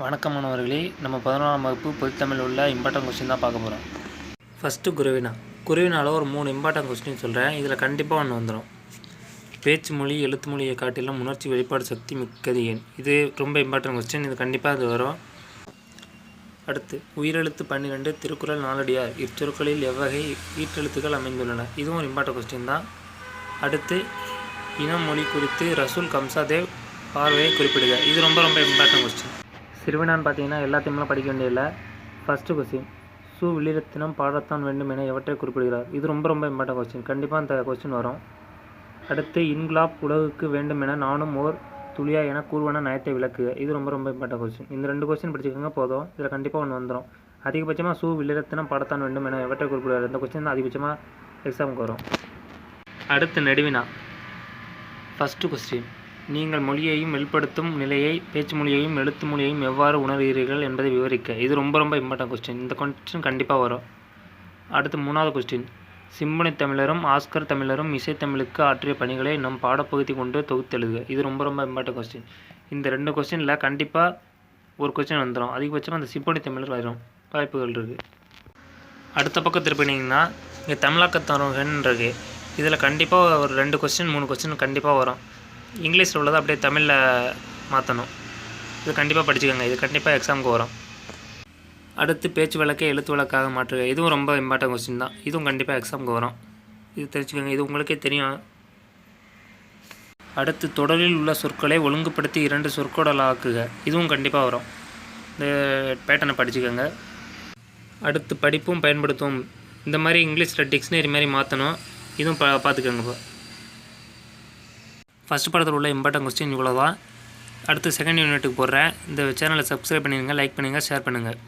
வணக்கம் மாணவர்களே. நம்ம பதினொன்றாம் வகுப்பு பொதுத்தமிழ் உள்ள இம்பார்ட்டன்ட் கொஸ்டின் தான் பார்க்க போகிறோம் ஃபஸ்ட்டு குருவினா. குருவினால ஒரு மூணு இம்பார்ட்டன்ட் கொஸ்டின் சொல்கிறேன் இதில் கண்டிப்பாக ஒன்று வந்துடும் பேச்சு மொழி எழுத்து மொழியை காட்டிலும் உணர்ச்சி வெளிப்பாடு சக்தி மிக்கது ஏன்? இது ரொம்ப இம்பார்ட்டன்ட் கொஸ்டின் இது கண்டிப்பாக அது வரும். அடுத்து உயிரெழுத்து பன்னிரெண்டு திருக்குறள் நாலடியார். இச்சொற்களில் எவ்வகை ஈற்றெழுத்துக்கள் அமைந்துள்ளன. இதுவும் ஒரு இம்பார்ட்டன்ட் கொஸ்டின் தான். அடுத்து இனம் மொழி குறித்து ரசூல் கம்சாதேவ் பார்வையை குறிப்பிடுக. இது ரொம்ப ரொம்ப இம்பார்ட்டன்ட் கொஸ்டின் சிறுவினான்னு பார்த்தீங்கன்னா எல்லாத்தையுமே படிக்க வேண்டியதில்லை. ஃபஸ்ட்டு கொஸ்டின் சு வில்லிரத்தினம் பாடத்தான் வேண்டும் என எவற்றை குறிப்பிடுகிறார்? இது ரொம்ப ரொம்ப இம்பார்ட்டன்ட் கொஸ்டின் கண்டிப்பாக அந்த கொஸ்டின் வரும். அடுத்து இன்குலாப் உலகுக்கு வேண்டும் என நானும் ஓர் துளியா என கூறுவன நயத்தை விளக்கு இது ரொம்ப ரொம்ப இம்பார்ட்டன்ட் கொஸ்டின் இந்த ரெண்டு கொஸ்டின் படிச்சுக்கோங்க போதும். இதில் கண்டிப்பாக ஒன்று வந்துடும் அதிகபட்சமாக சு வில்லிரத்தினம் பாடத்தான் வேண்டும் என எவற்றை குறிப்பிடுகிறார்? இந்த கொஸ்டின் தான் அதிகபட்சமாக எக்ஸாமுக்கு வரும். அடுத்து நெடுவினா. ஃபஸ்ட்டு கொஸ்டின் நீங்கள் மொழியையும் வெளிப்படுத்தும் நிலையை பேச்சு மொழியையும் எழுத்து மொழியையும் எவ்வாறு உணர்கிறீர்கள் என்பதை விவரிக்க. இது ரொம்ப ரொம்ப இம்பார்ட்டன்ட் கொஸ்டின் இந்த கொஸ்டின் கண்டிப்பாக வரும். அடுத்து மூணாவது கொஸ்டின் சிம்பனி தமிழரும் ஆஸ்கர் தமிழரும் இசைத்தமிழுக்கு ஆற்றிய பணிகளை நம் பாடப்பகுதி கொண்டு தொகுத்தெழுதுக இது ரொம்ப ரொம்ப இம்பார்ட்டன்ட் கொஸ்டின் இந்த ரெண்டு கொஸ்டினில் கண்டிப்பாக ஒரு கொஸ்டின் வந்துடும் அதிகபட்சமாக அந்த சிம்பனி தமிழர் வரும். வாய்ப்புகள் இருக்குது அடுத்த பக்கம் திருப்பினீங்கன்னா இங்கே தமிழாக்கத்தரகன் இருக்கு இதில் கண்டிப்பாக ஒரு ரெண்டு கொஸ்டின் மூணு கொஸ்டின் கண்டிப்பாக வரும். இங்கிலீஷில் உள்ளதை அப்படியே தமிழில் மாற்றணும். இது கண்டிப்பாக படிச்சுக்கோங்க. இது கண்டிப்பாக எக்ஸாமுக்கு வரும். அடுத்து பேச்சு வழக்கை எழுத்து வழக்காக மாற்றுக. இதுவும் ரொம்ப இம்பார்ட்டன்ட் கொஸ்டின் தான். இதுவும் கண்டிப்பாக எக்ஸாமுக்கு வரும். இது தெரிஞ்சுக்கோங்க. இது உங்களுக்கே தெரியும். அடுத்து தொடரில் உள்ள சொற்களை ஒழுங்குபடுத்தி இரண்டு சொற்கொடலாக்குக. இதுவும் கண்டிப்பாக வரும். இந்த பேட்டனை படிச்சுக்கோங்க. அடுத்து படிப்பும் பயன்படுத்தும் இந்த மாதிரி இங்கிலீஷில் டிக்ஷனரி மாதிரி மாற்றணும். இதுவும் பா பார்த்துக்கோங்க இப்போ. ஃபஸ்ட் படத்தில் உள்ள இம்பார்ட்டன்ட் கொஸ்டின் இவ்வளோ தான் அடுத்து செகண்ட் யூனிட்டுக்கு போடுறேன். இந்த சேனலை சப்ஸ்கிரைப் பண்ணிடுங்க லைக் பண்ணுங்கள் ஷேர் பண்ணுங்கள்